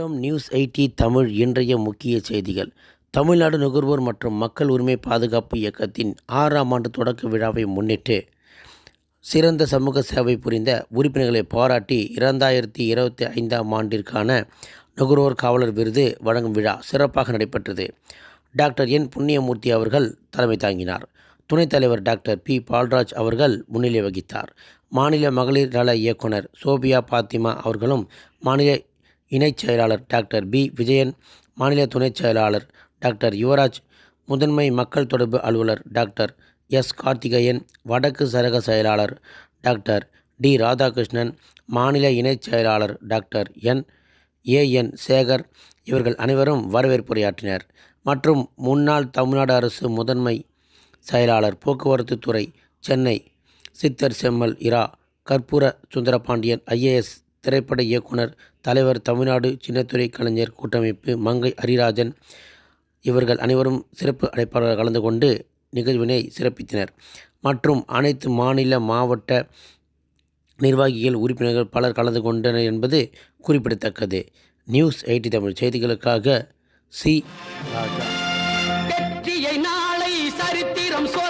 வணக்கம் news eighty Tamil இன்றைய முக்கிய செய்திகள். தமிழ்நாடு நுகர்வோர் மற்றும் மக்கள் உரிமை பாதுகாப்பு இயக்கத்தின் ஆறாம் ஆண்டு தொடக்க விழாவை முன்னிட்டு சிறந்த சமூக சேவை புரிந்த உறுப்பினர்களை பாராட்டி இரண்டாயிரத்தி இருபத்தி ஐந்தாம் ஆண்டிற்கான நுகர்வோர் காவலர் விருது வழங்கும் விழா சிறப்பாக நடைபெற்றது. டாக்டர் என் புண்ணியமூர்த்தி அவர்கள் தலைமை தாங்கினார். துணைத் தலைவர் டாக்டர் பி. பால்ராஜ் அவர்கள் முன்னிலை வகித்தார். மாநில மகளிர் நல இயக்குனர் சோபியா பாத்திமா அவர்களும் மாநில இணைச் செயலாளர் டாக்டர் பி. விஜயன் மாநில துணைச் செயலாளர் டாக்டர் யுவராஜ் முதன்மை மக்கள் தொடர்பு அலுவலர் டாக்டர் எஸ். கார்த்திகேயன் வடக்கு சரக செயலாளர் டாக்டர் டி. ராதாகிருஷ்ணன் மாநில இணைச் செயலாளர் டாக்டர் என். ஏ. என். சேகர் இவர்கள் அனைவரும் வரவேற்புரையாற்றினர் மற்றும் முன்னாள் தமிழ்நாடு அரசு முதன்மை செயலாளர் போக்குவரத்து துறை சென்னை சித்தர் செம்மல் இரா கற்பூர சுந்தரபாண்டியன் ஐஏஎஸ் திரைப்பட இயக்குனர் தலைவர் தமிழ்நாடு சின்னத்துறை கலைஞர் கூட்டமைப்பு மங்கை ஹரிராஜன் இவர்கள் அனைவரும் சிறப்பு அழைப்பாளர் கலந்து கொண்டு நிகழ்வினை சிறப்பித்தனர். மற்றும் அனைத்து மாநில மாவட்ட நிர்வாகிகள் உறுப்பினர்கள் பலர் கலந்து கொண்டனர் என்பது குறிப்பிடத்தக்கது. நியூஸ் எயிட்டி தமிழ் செய்திகளுக்காக சி. ராஜா. நாளை சரித்திரம் சொல்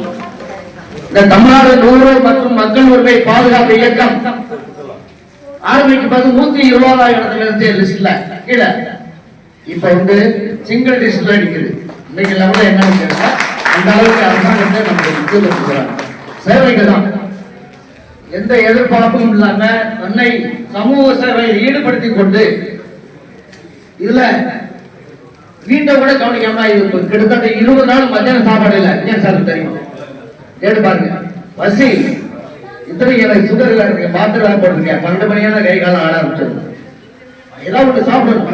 இந்த தமிழ்நாடு நூறு மற்றும் மக்கள் உரிமை பாதுகாப்பு இயக்கம். ஆரம்பிக்கும் போது நூத்தி இருபதாயிரத்துல இருந்து லிஸ்ட்ல கீழே. இப்ப வந்து சிங்கிள் லிஸ்ட்ல நிற்குது இன்னைக்கு லெவலில் என்னன்னு கேட்டா அந்த அளவுக்கு அரசாங்கத்தை நமக்கு முக்கியத்துவம் கொடுக்குறாங்க சேவைகள் தான். எந்த எதிர்பார்ப்பும் இல்லாம தன்னை சமூக சேவையில் ஈடுபடுத்தி கொண்டு இதுல வீட்டை கூட கவனிக்காம இது கிட்டத்தட்ட இருபது நாள் மத்தியான சாப்பாடு இல்லை. ஏன் சார் தெரியும். கேட்டு பாருங்க. பசி. இத்தனை எனக்கு சுகர் இருக்கு. மாத்திரை வேலை போட்டிருக்கேன். பன்னெண்டு மணியான கை காலம் ஆட ஆரம்பிச்சது. ஏதாவது ஒன்று சாப்பிடணும்.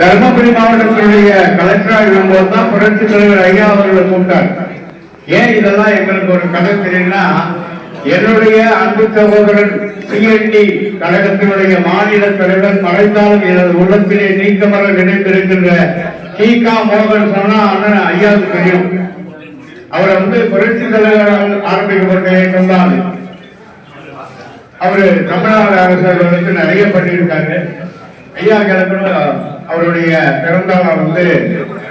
தர்மபுரி மாவட்டத்தினுடைய கலெக்டராக இருக்கும்போது தான் புரட்சி தலைவர் ஐயா அவர்களை கூப்பிட்டார். ஏன் இதெல்லாம் எங்களுக்கு ஒரு கதை தெரியும்னா என்னுடைய அன்பு சகோதரன் சிஎன்டி கழகத்தினுடைய மாநில தலைவர் மறைந்தாலும் எனது உள்ளத்திலே நீக்கமர நினைத்திருக்கின்ற கீகா மோகன் சொன்னா அண்ணன் ஐயாவுக்கு தெரியும். அவர் வந்து புரட்சி தலைவரால் ஆரம்பிக்கப்பட்ட இயக்கம் தான் அவரு தமிழ்நாடு அரசர் வந்து நிறைய பண்ணியிருக்காரு. ஐயா கிழக்கு அவருடைய பிறந்த நாள் வந்து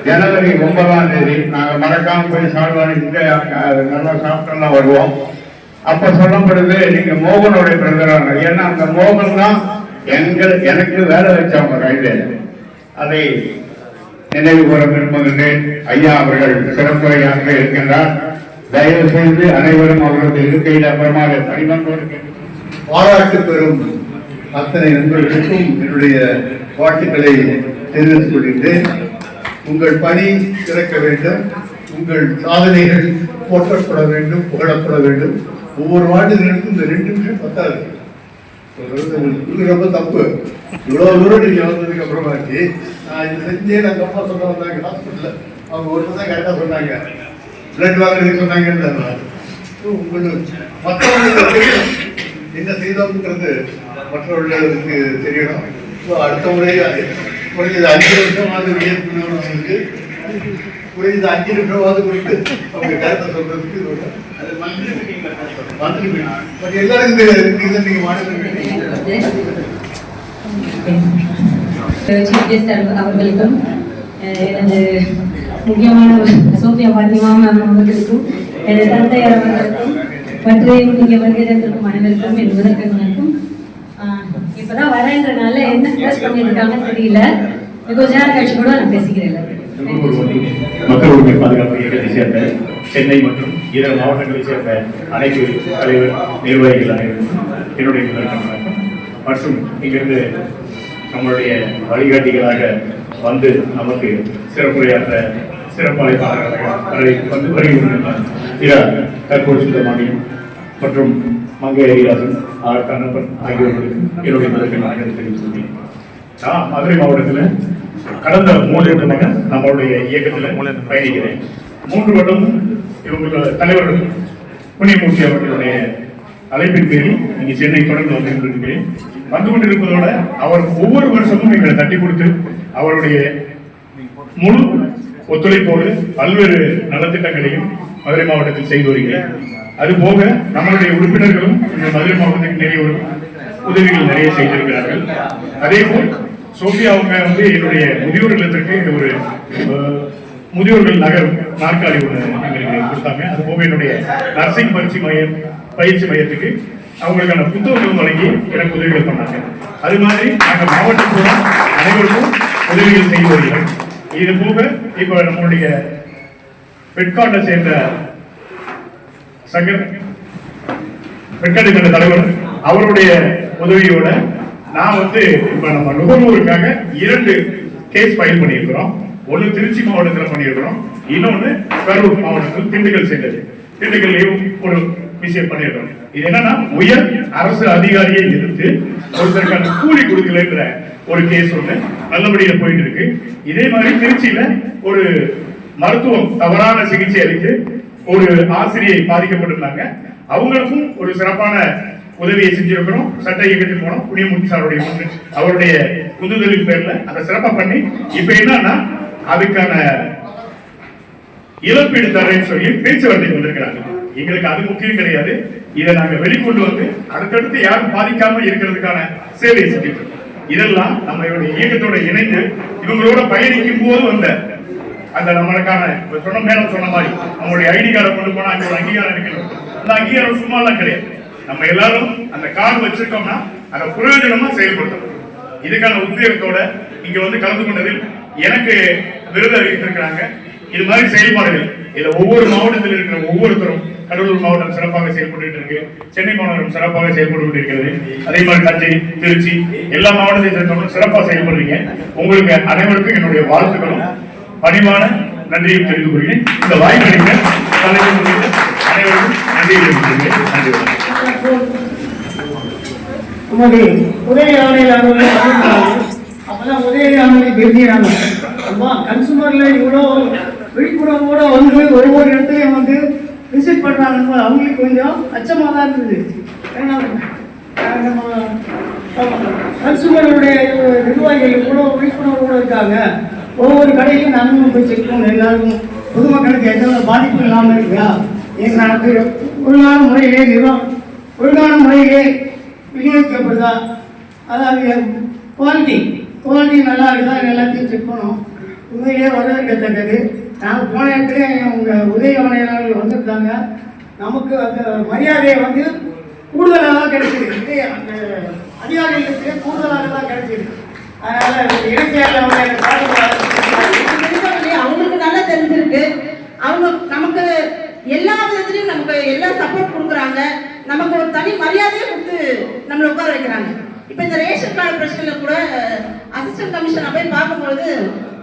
ஜனவரி ஒன்பதாம் தேதி. நாங்க மறக்காம போய் சாப்பிடுவாங்க நல்லா சாப்பிட்டெல்லாம் வருவோம். அப்ப சொல்லப்படுது நீங்க மோகனுடைய பிறந்தநாள் ஏன்னா அந்த மோகன் தான் எங்கள் எனக்கு வேலை வச்சவங்க கைது அதை நினைவு கூற விரும்புகின்றேன் ஐயா அவர்கள் சிறப்புரையாக இருக்கின்றார். தயவு செய்து அனைவரும் அவர்களது இருக்கையில் அப்புறமாக பணிபந்தோடு பாராட்டு பெறும் அத்தனை நண்பர்களுக்கும் என்னுடைய வாழ்த்துக்களை தெரிவித்துக் கொள்கின்றேன். உங்கள் பணி சிறக்க வேண்டும். உங்கள் சாதனைகள் போற்றப்பட வேண்டும் புகழப்பட வேண்டும். ஒவ்வொரு வார்டுகளுக்கும் இந்த ரெண்டு நிமிஷம் பத்தாது. சொல்றது ரொம்ப தப்பு. இவ்வளோ தூரம் நீங்க வந்ததுக்கு அப்புறமாச்சு. நான் இது செஞ்சே நான் அம்மா சொன்ன வந்தாங்க ஹாஸ்பிட்டலில் அவங்க ஒரு தான் கரெக்டா சொன்னாங்க. பிளட் வாங்குறதுக்கு சொன்னாங்கன்னு உங்களுக்கு மற்றவங்களுக்கு என்ன செய்தோம்ன்றது மற்றவர்களுக்கு தெரியணும். ஸோ அடுத்த முறை குறைஞ்சது அஞ்சு நிமிஷமாவது வியப்புணர்வுக்கு குறைஞ்சது அஞ்சு நிமிஷமாவது கொடுத்து அவங்க கருத்தை சொல்றதுக்கு மந்திரி பட் எல்லாருக்கும் தெரியாது இதை நீங்க மாநில மீட்டிங். சீஃப் கெஸ்ட் அவர்களுக்கும் எனது முக்கியமான சோபியா பாத்திமா மேம் அவர்களுக்கும் எனது தந்தையார் அவர்களுக்கும் மற்றும் இங்கே வருகை தந்திருக்கும் அனைவருக்கும் என் முதற்கங்களுக்கும் இப்பதான் வரேன்றனால என்ன ப்ரெஸ் பண்ணியிருக்காங்கன்னு தெரியல. கொஞ்ச நேரம் கழிச்சு கூட நான் பேசிக்கிறேன். மக்கள் உரிமை பாதுகாப்பு இயக்கத்தை சேர்ந்த சென்னை மற்றும் இதர மாவட்டங்களைச் சேர்ந்த அனைத்து தலைவர் நிர்வாகிகள் அனைவரும் என்னுடைய முதற்கண் மற்றும் இங்கிருந்து நம்மளுடைய வழிகாட்டிகளாக வந்து நமக்கு சிறப்புரையாற்ற சிறப்பழைப்பாளர்களாக வரை வந்து வருகின்றனர் இரா சுந்தரமாணியம் மற்றும் மங்கை ஹரிதாசன் ஆர் கண்ணப்பன் ஆகியோர்களுக்கு என்னுடைய முதற்கண் நான் தெரிவித்துள்ளேன் நான் மதுரை மாவட்டத்தில் கடந்த மூன்று வருடமாக நம்மளுடைய இயக்கத்தில் பயணிக்கிறேன். மூன்று வருடம் இவங்களோட தலைவர் புனியமூர்த்தி அவர்களுடைய அழைப்பின் பேரில் இங்கே சென்னை தொடர்ந்து வந்து கொண்டிருக்கிறேன். வந்து கொண்டிருப்பதோட அவர் ஒவ்வொரு வருஷமும் எங்களை தட்டி கொடுத்து அவருடைய முழு ஒத்துழைப்போடு பல்வேறு நலத்திட்டங்களையும் மதுரை மாவட்டத்தில் செய்து வருகிறேன். அது போக நம்மளுடைய உறுப்பினர்களும் இந்த மதுரை மாவட்டத்துக்கு நிறைய ஒரு உதவிகள் நிறைய செய்திருக்கிறார்கள். அதே போல் சோபியா அவங்க வந்து என்னுடைய முதியோர் இல்லத்திற்கு இந்த ஒரு முதியோர்கள் நகர் நாற்காலி ஒன்று எங்களுக்கு கொடுத்தாங்க. அது போக என்னுடைய நர்சிங் பயிற்சி மையம் பயிற்சி மையத்துக்கு அவங்களுக்கான புத்தகங்கள் வழங்கி எனக்கு உதவிகள் பண்ணாங்க. அது மாதிரி நாங்கள் மாவட்டம் பூரா அனைவருக்கும் உதவிகள் செய்து வருகிறோம். இது போக இப்ப நம்மளுடைய பெட்காட்டை சேர்ந்த சங்கர் பெட்காட்டை சேர்ந்த தலைவர் அவருடைய உதவியோட நான் வந்து இப்ப நம்ம நுகர்வோருக்காக இரண்டு கேஸ் ஃபைல் பண்ணியிருக்கிறோம். ஒன்று திருச்சி மாவட்டத்தில் பண்ணியிருக்கிறோம். இன்னொன்னு கரூர் மாவட்டத்தில் திண்டுக்கல் செய்தது திண்டுக்கல்லையும் ஒரு விஷயம் பண்ணியிருக்கிறோம். இது என்னன்னா உயர் அரசு அதிகாரியை எதிர்த்து ஒருத்தருக்கான கூலி கொடுக்கலன்ற ஒரு கேஸ் ஒண்ணு நல்லபடியில் போயிட்டு இருக்கு இதே மாதிரி திருச்சியில ஒரு மருத்துவம் தவறான சிகிச்சை அளித்து ஒரு ஆசிரியை பாதிக்கப்பட்டிருந்தாங்க. அவங்களுக்கும் ஒரு சிறப்பான உதவியை செஞ்சிருக்கிறோம். சட்ட இயக்கத்தின் மூலம் புனியமூர்த்தி சாருடைய அவருடைய உந்துதலின் பேர்ல அதை சிறப்பாக பண்ணி இப்ப என்னன்னா அதுக்கான இழப்பீடு தரேன்னு சொல்லி பேச்சுவார்த்தை வந்திருக்கிறாங்க. எங்களுக்கு அது முக்கியம் கிடையாது. இதை நாங்க வெளிக்கொண்டு வந்து அடுத்தடுத்து யாரும் பாதிக்காம இருக்கிறதுக்கான சேவையை செஞ்சுட்டு இதெல்லாம் நம்மளுடைய இயக்கத்தோட இணைந்து இவங்களோட பயணிக்கும் போது வந்த அந்த நம்மளுக்கான சொன்ன மேல சொன்ன மாதிரி நம்மளுடைய ஐடி கார்டை கொண்டு போனா அங்க ஒரு அங்கீகாரம் இருக்கணும். அந்த அங்கீகாரம் சும்மா எல்லாம் கிடையாது. நம்ம எல்லாரும் அந்த கார் வச்சிருக்கோம்னா அதை பிரயோஜனமா செயல்படுத்தணும். இதுக்கான உத்வேகத்தோட இங்க வந்து கலந்து கொண்டதில் எனக்கு விருது அறிவித்திருக்கிறாங்க. இது மாதிரி செயல்பாடுகள் இதுல ஒவ்வொரு மாவட்டத்தில் இருக்கிற ஒவ்வொருத்தரும் கடலூர் மாவட்டம் சிறப்பாக செயல்பட்டு இருக்கு. சென்னை மாவட்டம் சிறப்பாக செயல்பட்டு கொண்டிருக்கிறது அதே மாதிரி தஞ்சை திருச்சி எல்லா மாவட்டத்தையும் சேர்ந்தவங்களும் சிறப்பாக செயல்படுறீங்க. உங்களுக்கு அனைவருக்கும் என்னுடைய வாழ்த்துக்களும். பணிவான நன்றியும் தெரிந்து கொள்கிறேன். இந்த வாய்ப்பு அளித்த தலைவர் உள்ளிட்ட அனைவருக்கும் நன்றியை தெரிவித்துக் கொள்கிறேன் நன்றி வணக்கம். நமது உதவி ஆணையாளர்கள் அப்பதான் உதவி ஆணையை தெரிஞ்சுக்கிறாங்க அம்மா கன்சூமர்ல இவ்வளோ விழிப்புணர்வோட வந்து ஒவ்வொரு இடத்துலையும் வந்து விசிட் பண்ணுறாங்க அவங்களுக்கு கொஞ்சம் அச்சமாக தான் இருந்தது ஏன்னா அஹ், நம்ம கன்சூமருடைய நிர்வாகிகள் கூட விழிப்புணர்வு கூட இருக்காங்க ஒவ்வொரு கடையிலும் நானும் போய் செக் பண்ணணும் எல்லாருக்கும் பொதுமக்களுக்கு எந்த பாதிப்பும் இல்லாமல் இருக்கா எங்களுக்கு ஒழுங்கான முறையிலே நிறுவனம் ஒழுங்கான முறையிலே விநியோகிக்கப்படுதா? அதாவது குவாலிட்டி குவாலிட்டி நல்லா இருக்குதா? எல்லாத்தையும் செக் பண்ணும் உண்மையிலே வரவேற்கத்தக்கது. நாங்கள் போன இடத்துல உங்கள் உதவி ஆணையாளர்கள் வந்திருந்தாங்க. நமக்கு அந்த மரியாதையை வந்து கூடுதலாக தான் கிடைச்சிது அந்த அதிகாரிகளுக்கு கூடுதலாக தான் கிடைச்சிது அதனால் இடைச்செயலில் அவங்களுக்கு நல்லா தெரிஞ்சிருக்கு. அவங்க நமக்கு எல்லா விதத்துலயும் நமக்கு எல்லா சப்போர்ட் கொடுக்குறாங்க. நமக்கு ஒரு தனி மரியாதையை கொடுத்து நம்மளை உட்கார வைக்கிறாங்க. இப்போ இந்த ரேஷன் கார்டு பிரச்சனையில் கூட அசிஸ்டன்ட் கமிஷன் போய் பார்க்கும்பொழுது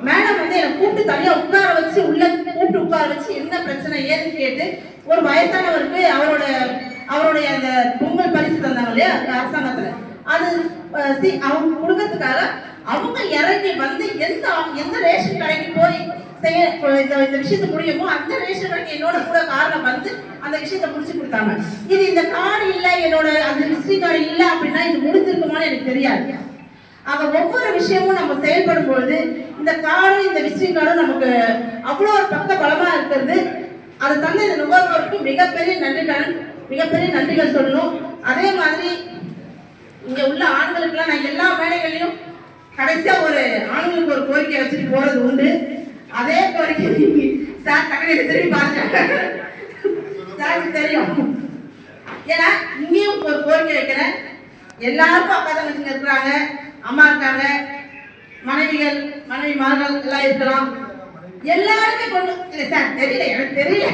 மேடம் வந்து என்னை கூப்பிட்டு தனியாக உட்கார வச்சு உள்ள கூப்பிட்டு உட்கார வச்சு என்ன பிரச்சனை ஏதுன்னு கேட்டு ஒரு வயசானவருக்கு அவரோட அவருடைய அந்த பொங்கல் பரிசு தந்தாங்க இல்லையா அரசாங்கத்தில். அது அவங்க கொடுக்கறதுக்காக அவங்க இறங்கி வந்து எந்த எந்த ரேஷன் கடைக்கு போய் செய்ய இந்த இந்த விஷயத்தை முடியுமோ அந்த ரேஷன் கடைக்கு என்னோட கூட கார்ல வந்து அந்த விஷயத்தை முடிச்சு கொடுத்தாங்க. இது இந்த கார்டு இல்லை என்னோட அந்த ஹிஸ்டரி கார்டு இல்லை அப்படின்னா இது முடிஞ்சிருக்குமான்னு எனக்கு தெரியாது. ஆக ஒவ்வொரு விஷயமும் நம்ம செயல்படும் பொழுது இந்த கார்டும் இந்த விசிட்டிங் கார்டும் நமக்கு அவ்வளோ ஒரு பக்க பலமாக இருக்கிறது. அதை தந்த இந்த நுகர்வோருக்கு மிகப்பெரிய நன்றிகள் மிகப்பெரிய நன்றிகள் சொல்லணும். அதே மாதிரி இங்கே உள்ள ஆண்களுக்கெல்லாம் நான் எல்லா வேலைகளையும் கடைசியாக ஒரு ஆண்களுக்கு ஒரு கோரிக்கை வச்சுட்டு போகிறது உண்டு. அதே கோரிக்கை சார் தகவலை திரும்பி பாருங்க. சாருக்கு தெரியும். ஏன்னா இங்கேயும் ஒரு கோரிக்கை வைக்கிறேன். எல்லாருக்கும் அப்பா தங்கச்சிங்க இருக்கிறாங்க அம்மா இருக்காங்க மனைவிகள் மனைவி மகன்கள் எல்லாம் இருக்கலாம். எல்லாருமே கொண்டு இல்லை சார் தெரியல எனக்கு தெரியல.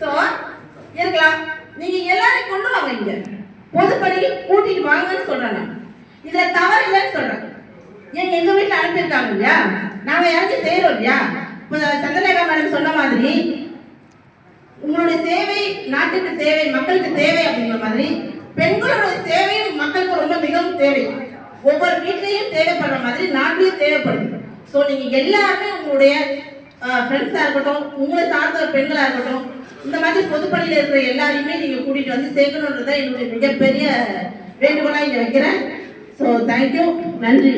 சோ இருக்கலாம். நீங்க எல்லாரையும் கொண்டு வாங்க இங்க. பொதுப்பணிக்கு கூட்டிட்டு வாங்கன்னு சொல்றேன் நான். இதுல தவறு இல்லைன்னு சொல்றேன். ஏன் எங்க வீட்டுல அனுப்பியிருக்காங்க இல்லையா? நாங்க இறங்கி செய்யறோம் இல்லையா? இப்போ சந்திரலேகா மேடம் சொன்ன மாதிரி உங்களுடைய சேவை நாட்டுக்கு தேவை மக்களுக்கு தேவை அப்படிங்கிற மாதிரி பெண்களோட சேவையும் மக்களுக்கு ரொம்ப மிகவும் தேவை. ஒவ்வொரு வீட்லையும் தேவைப்படுற மாதிரி நாட்டிலையும் தேவைப்படுது. ஸோ நீங்க எல்லாருமே உங்களுடைய ஃப்ரெண்ட்ஸா இருக்கட்டும் உங்களை சார்ந்த பெண்களா இருக்கட்டும் இந்த மாதிரி பொதுப்பணியில் இருக்கிற எல்லாரையுமே நீங்க கூட்டிட்டு வந்து சேர்க்கணுன்றதான் என்னுடைய மிகப்பெரிய வேண்டுகோளாக இங்கே வைக்கிறேன். ஸோ தேங்க்யூ நன்றி.